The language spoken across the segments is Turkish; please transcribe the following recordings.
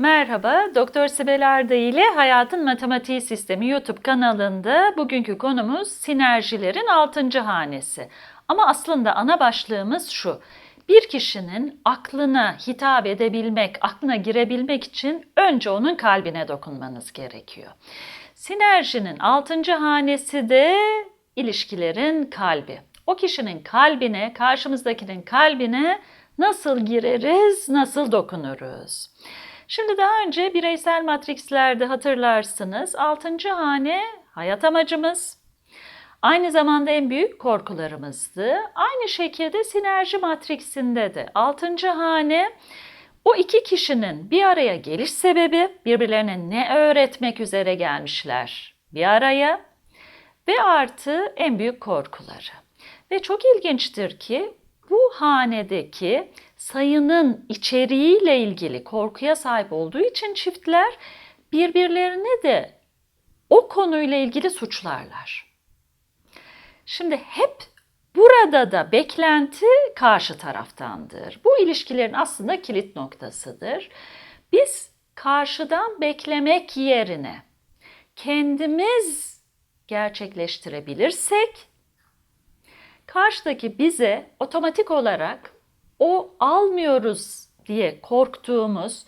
Merhaba, Doktor Sibel Arda ile Hayatın Matematiği Sistemi YouTube kanalında bugünkü konumuz sinerjilerin 6. hanesi. Ama aslında ana başlığımız şu. Bir kişinin aklına hitap edebilmek, aklına girebilmek için önce onun kalbine dokunmanız gerekiyor. Sinerjinin 6. hanesi de ilişkilerin kalbi. O kişinin kalbine, karşımızdakinin kalbine nasıl gireriz, nasıl dokunuruz? Şimdi daha önce bireysel matrikslerde hatırlarsınız 6. hane hayat amacımız. Aynı zamanda en büyük korkularımızdı. Aynı şekilde sinerji matriksinde de 6. hane o iki kişinin bir araya geliş sebebi birbirlerine ne öğretmek üzere gelmişler bir araya ve artı en büyük korkuları. Ve çok ilginçtir ki bu hanedeki sayının içeriğiyle ilgili korkuya sahip olduğu için çiftler birbirlerine de o konuyla ilgili suçlarlar. Şimdi hep burada da beklenti karşı taraftandır. Bu ilişkilerin aslında kilit noktasıdır. Biz karşıdan beklemek yerine kendimiz gerçekleştirebilirsek karşıdaki bize otomatik olarak o almıyoruz diye korktuğumuz,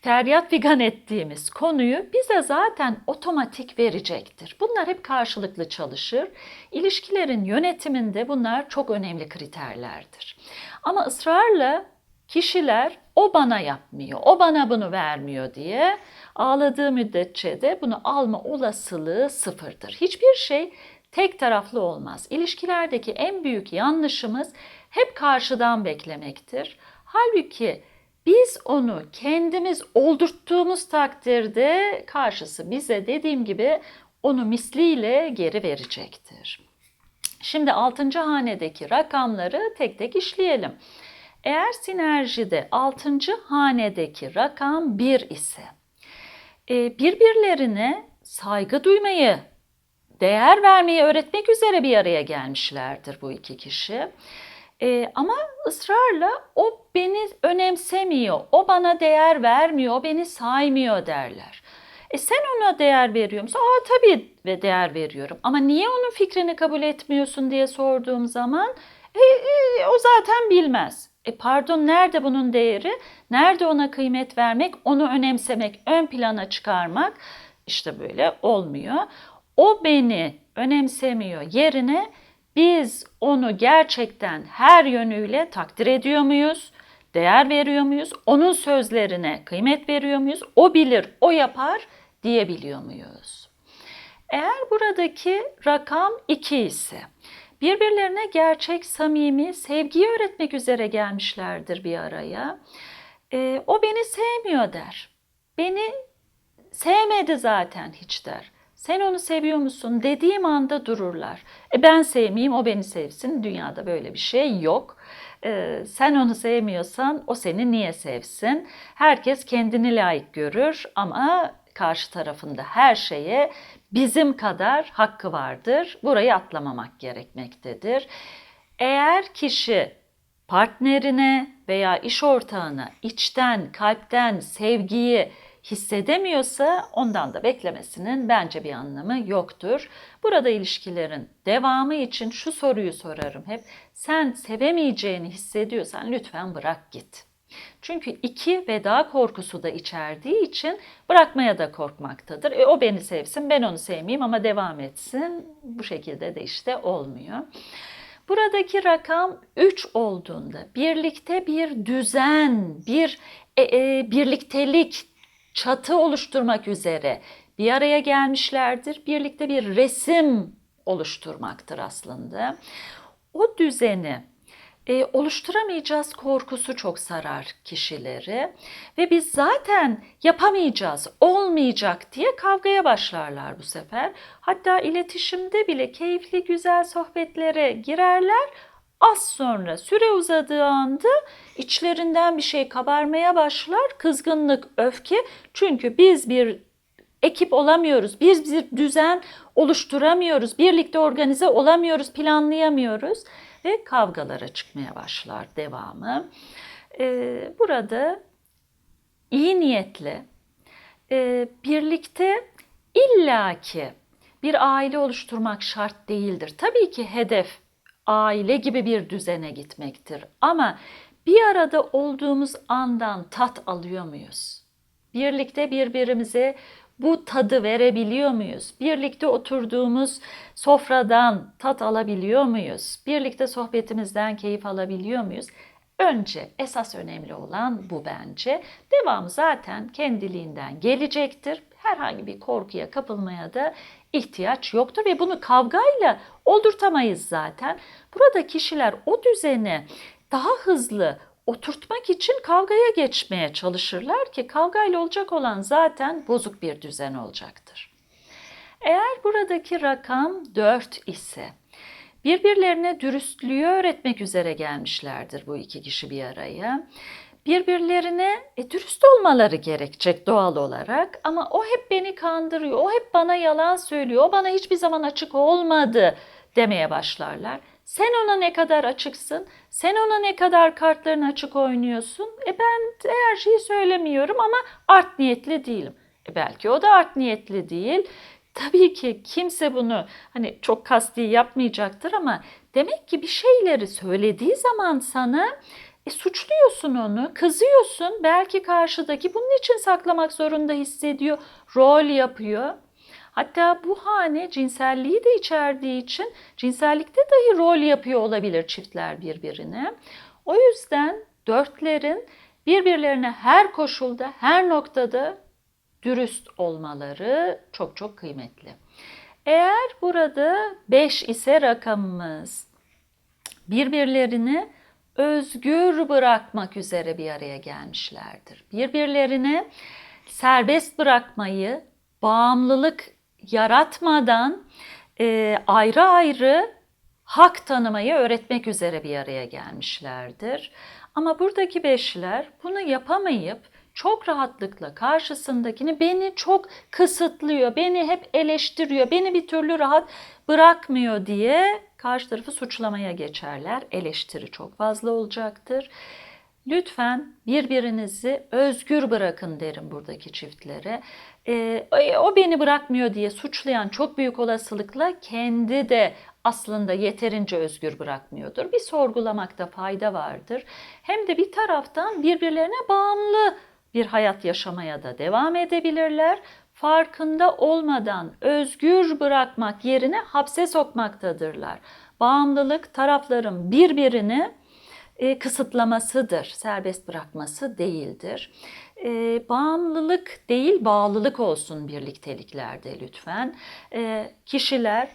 feryat figan ettiğimiz konuyu bize zaten otomatik verecektir. Bunlar hep karşılıklı çalışır. İlişkilerin yönetiminde bunlar çok önemli kriterlerdir. Ama ısrarla kişiler o bana yapmıyor, o bana bunu vermiyor diye ağladığı müddetçe de bunu alma olasılığı sıfırdır. Hiçbir şey tek taraflı olmaz. İlişkilerdeki en büyük yanlışımız hep karşıdan beklemektir. Halbuki biz onu kendimiz oldurttuğumuz takdirde karşısı bize dediğim gibi onu misliyle geri verecektir. Şimdi 6. hanedeki rakamları tek tek işleyelim. Eğer sinerjide 6. hanedeki rakam 1 ise e, birbirlerine saygı duymayı, değer vermeyi öğretmek üzere bir araya gelmişlerdir bu iki kişi. Ee, ama ısrarla o beni önemsemiyor, o bana değer vermiyor, o beni saymıyor derler. E sen ona değer veriyor musun? Aa tabii ve değer veriyorum. Ama niye onun fikrini kabul etmiyorsun diye sorduğum zaman e, e, o zaten bilmez. E pardon nerede bunun değeri? Nerede ona kıymet vermek, onu önemsemek, ön plana çıkarmak? İşte böyle olmuyor. O beni önemsemiyor yerine biz onu gerçekten her yönüyle takdir ediyor muyuz? Değer veriyor muyuz? Onun sözlerine kıymet veriyor muyuz? O bilir, o yapar diyebiliyor muyuz? Eğer buradaki rakam 2 ise birbirlerine gerçek, samimi, sevgiyi öğretmek üzere gelmişlerdir bir araya. E, o beni sevmiyor der. Beni sevmedi zaten hiç der. Sen onu seviyor musun dediğim anda dururlar. E ben sevmeyeyim o beni sevsin. Dünyada böyle bir şey yok. E, sen onu sevmiyorsan o seni niye sevsin? Herkes kendini layık görür ama karşı tarafında her şeye bizim kadar hakkı vardır. Burayı atlamamak gerekmektedir. Eğer kişi partnerine veya iş ortağına içten, kalpten sevgiyi hissedemiyorsa ondan da beklemesinin bence bir anlamı yoktur. Burada ilişkilerin devamı için şu soruyu sorarım hep. Sen sevemeyeceğini hissediyorsan lütfen bırak git. Çünkü iki veda korkusu da içerdiği için bırakmaya da korkmaktadır. E, o beni sevsin, ben onu sevmeyeyim ama devam etsin. Bu şekilde de işte olmuyor. Buradaki rakam 3 olduğunda birlikte bir düzen, bir e, e, birliktelik, çatı oluşturmak üzere bir araya gelmişlerdir. Birlikte bir resim oluşturmaktır aslında. O düzeni e, oluşturamayacağız korkusu çok sarar kişileri ve biz zaten yapamayacağız, olmayacak diye kavgaya başlarlar bu sefer. Hatta iletişimde bile keyifli güzel sohbetlere girerler. Az sonra süre uzadığı anda içlerinden bir şey kabarmaya başlar. Kızgınlık, öfke. Çünkü biz bir ekip olamıyoruz. Biz bir düzen oluşturamıyoruz. Birlikte organize olamıyoruz, planlayamıyoruz ve kavgalara çıkmaya başlar devamı. Ee, burada iyi niyetli, e, birlikte illaki bir aile oluşturmak şart değildir. Tabii ki hedef aile gibi bir düzene gitmektir. Ama bir arada olduğumuz andan tat alıyor muyuz? Birlikte birbirimize bu tadı verebiliyor muyuz? Birlikte oturduğumuz sofradan tat alabiliyor muyuz? Birlikte sohbetimizden keyif alabiliyor muyuz? Önce esas önemli olan bu bence. Devamı zaten kendiliğinden gelecektir. Herhangi bir korkuya kapılmaya da ihtiyaç yoktur ve bunu kavgayla oldurtamayız zaten. Burada kişiler o düzeni daha hızlı oturtmak için kavgaya geçmeye çalışırlar ki kavgayla olacak olan zaten bozuk bir düzen olacaktır. Eğer buradaki rakam 4 ise birbirlerine dürüstlüğü öğretmek üzere gelmişlerdir bu iki kişi bir araya. Birbirlerine e, dürüst olmaları gerekecek doğal olarak ama o hep beni kandırıyor, o hep bana yalan söylüyor, o bana hiçbir zaman açık olmadı demeye başlarlar. Sen ona ne kadar açıksın? Sen ona ne kadar kartlarını açık oynuyorsun? E ben her şeyi söylemiyorum ama art niyetli değilim. E belki o da art niyetli değil. Tabii ki kimse bunu hani çok kasti yapmayacaktır ama demek ki bir şeyleri söylediği zaman sana e, suçluyorsun onu, kızıyorsun. Belki karşıdaki bunun için saklamak zorunda hissediyor, rol yapıyor. Hatta bu hane cinselliği de içerdiği için cinsellikte dahi rol yapıyor olabilir çiftler birbirine. O yüzden dörtlerin birbirlerine her koşulda, her noktada dürüst olmaları çok çok kıymetli. Eğer burada 5 ise rakamımız birbirlerini özgür bırakmak üzere bir araya gelmişlerdir. Birbirlerini serbest bırakmayı, bağımlılık yaratmadan e, ayrı ayrı hak tanımayı öğretmek üzere bir araya gelmişlerdir. Ama buradaki beşler bunu yapamayıp çok rahatlıkla karşısındakini beni çok kısıtlıyor, beni hep eleştiriyor, beni bir türlü rahat bırakmıyor diye karşı tarafı suçlamaya geçerler. Eleştiri çok fazla olacaktır. Lütfen birbirinizi özgür bırakın derim buradaki çiftlere. Ee, o beni bırakmıyor diye suçlayan çok büyük olasılıkla kendi de aslında yeterince özgür bırakmıyordur. Bir sorgulamakta fayda vardır. Hem de bir taraftan birbirlerine bağımlı bir hayat yaşamaya da devam edebilirler. Farkında olmadan özgür bırakmak yerine hapse sokmaktadırlar. Bağımlılık tarafların birbirini e, kısıtlamasıdır, serbest bırakması değildir. E, bağımlılık değil, bağlılık olsun birlikteliklerde lütfen. E, kişiler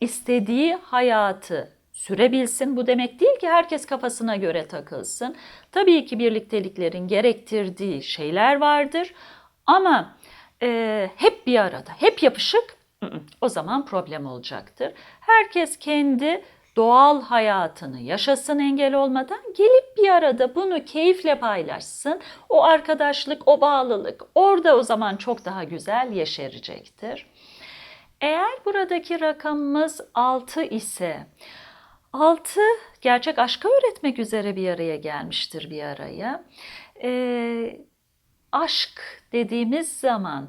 istediği hayatı sürebilsin. Bu demek değil ki herkes kafasına göre takılsın. Tabii ki birlikteliklerin gerektirdiği şeyler vardır ama e, hep bir arada, hep yapışık o zaman problem olacaktır. Herkes kendi doğal hayatını yaşasın engel olmadan gelip bir arada bunu keyifle paylaşsın. O arkadaşlık, o bağlılık orada o zaman çok daha güzel yeşerecektir. Eğer buradaki rakamımız 6 ise 6 gerçek aşka öğretmek üzere bir araya gelmiştir bir araya. Ee, aşk dediğimiz zaman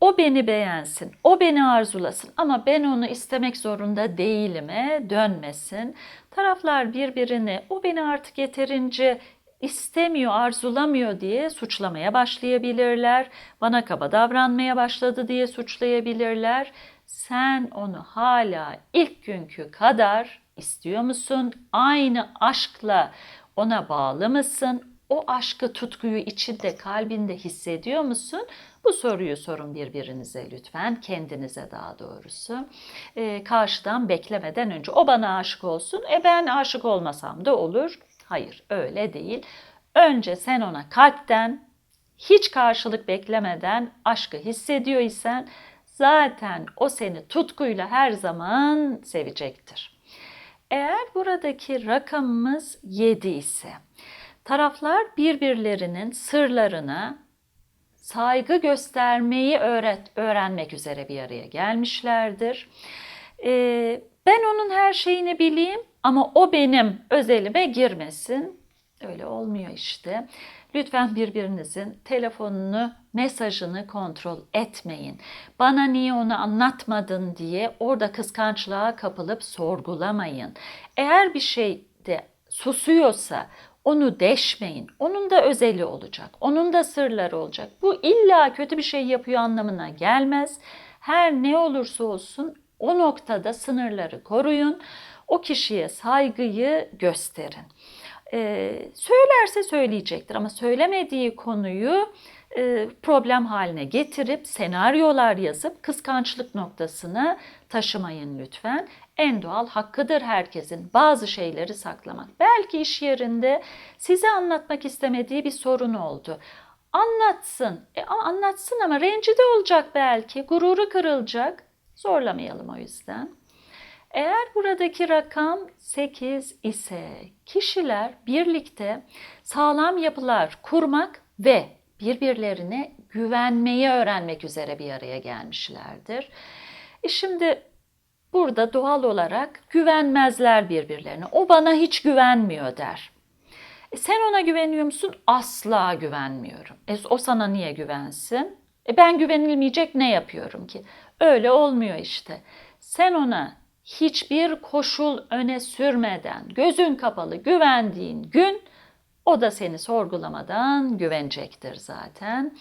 o beni beğensin, o beni arzulasın ama ben onu istemek zorunda değilime dönmesin. Taraflar birbirini o beni artık yeterince istemiyor, arzulamıyor diye suçlamaya başlayabilirler. Bana kaba davranmaya başladı diye suçlayabilirler. Sen onu hala ilk günkü kadar istiyor musun? Aynı aşkla ona bağlı mısın? O aşkı, tutkuyu içinde, kalbinde hissediyor musun? Bu soruyu sorun birbirinize lütfen, kendinize daha doğrusu. Ee, karşıdan beklemeden önce o bana aşık olsun, e ben aşık olmasam da olur. Hayır, öyle değil. Önce sen ona kalpten, hiç karşılık beklemeden aşkı hissediyor isen zaten o seni tutkuyla her zaman sevecektir. Eğer buradaki rakamımız 7 ise taraflar birbirlerinin sırlarına saygı göstermeyi öğret, öğrenmek üzere bir araya gelmişlerdir. Ee, ben onun her şeyini bileyim ama o benim özelime girmesin. Öyle olmuyor işte. Lütfen birbirinizin telefonunu, mesajını kontrol etmeyin. Bana niye onu anlatmadın diye orada kıskançlığa kapılıp sorgulamayın. Eğer bir şey de susuyorsa onu deşmeyin. Onun da özeli olacak. Onun da sırları olacak. Bu illa kötü bir şey yapıyor anlamına gelmez. Her ne olursa olsun o noktada sınırları koruyun. O kişiye saygıyı gösterin. Ee, söylerse söyleyecektir ama söylemediği konuyu e, problem haline getirip senaryolar yazıp kıskançlık noktasına taşımayın lütfen. En doğal hakkıdır herkesin bazı şeyleri saklamak. Belki iş yerinde size anlatmak istemediği bir sorun oldu. Anlatsın. E, anlatsın ama rencide olacak belki. Gururu kırılacak. Zorlamayalım o yüzden. Eğer buradaki rakam 8 ise kişiler birlikte sağlam yapılar kurmak ve birbirlerine güvenmeyi öğrenmek üzere bir araya gelmişlerdir. E şimdi burada doğal olarak güvenmezler birbirlerine. O bana hiç güvenmiyor der. E sen ona güveniyor musun? Asla güvenmiyorum. E o sana niye güvensin? E ben güvenilmeyecek ne yapıyorum ki? Öyle olmuyor işte. Sen ona hiçbir koşul öne sürmeden, gözün kapalı güvendiğin gün o da seni sorgulamadan güvenecektir zaten.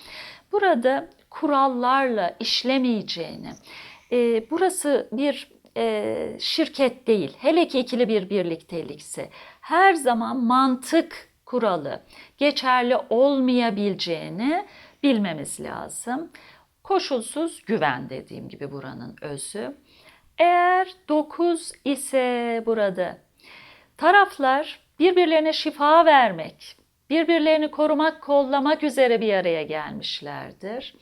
Burada kurallarla işlemeyeceğini, e, burası bir e, şirket değil, hele ki ikili bir birliktelikse her zaman mantık kuralı geçerli olmayabileceğini bilmemiz lazım. Koşulsuz güven dediğim gibi buranın özü. Eğer 9 ise burada taraflar birbirlerine şifa vermek, birbirlerini korumak, kollamak üzere bir araya gelmişlerdir.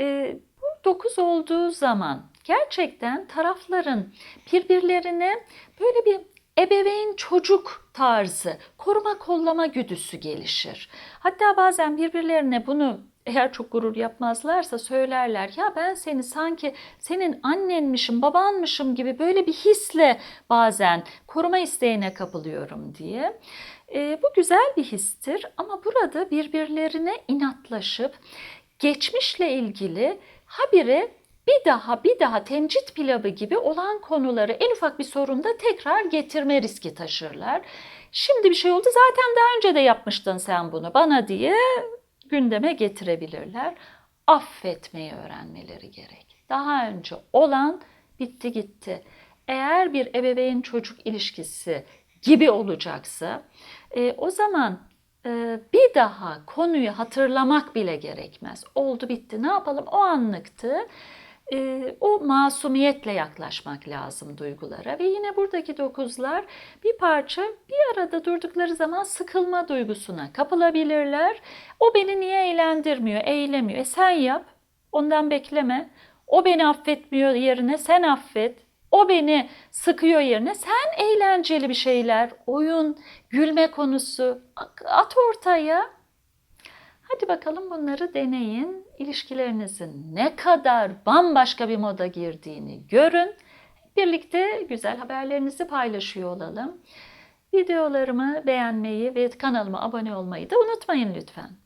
Ee, 9 olduğu zaman gerçekten tarafların birbirlerine böyle bir ebeveyn çocuk tarzı koruma kollama güdüsü gelişir. Hatta bazen birbirlerine bunu eğer çok gurur yapmazlarsa söylerler ya ben seni sanki senin annenmişim babanmışım gibi böyle bir hisle bazen koruma isteğine kapılıyorum diye. E, bu güzel bir histir ama burada birbirlerine inatlaşıp geçmişle ilgili habire bir daha bir daha temcit pilavı gibi olan konuları en ufak bir sorunda tekrar getirme riski taşırlar. Şimdi bir şey oldu zaten daha önce de yapmıştın sen bunu bana diye gündeme getirebilirler. Affetmeyi öğrenmeleri gerek. Daha önce olan bitti gitti. Eğer bir ebeveyn çocuk ilişkisi gibi olacaksa e, o zaman bir daha konuyu hatırlamak bile gerekmez. Oldu bitti ne yapalım o anlıktı. E, o masumiyetle yaklaşmak lazım duygulara ve yine buradaki dokuzlar bir parça bir arada durdukları zaman sıkılma duygusuna kapılabilirler. O beni niye eğlendirmiyor, eğlemiyor. E sen yap, ondan bekleme. O beni affetmiyor yerine sen affet. O beni sıkıyor yerine sen eğlenceli bir şeyler, oyun, gülme konusu at ortaya. Hadi bakalım bunları deneyin. İlişkilerinizin ne kadar bambaşka bir moda girdiğini görün. Birlikte güzel haberlerinizi paylaşıyor olalım. Videolarımı beğenmeyi ve kanalıma abone olmayı da unutmayın lütfen.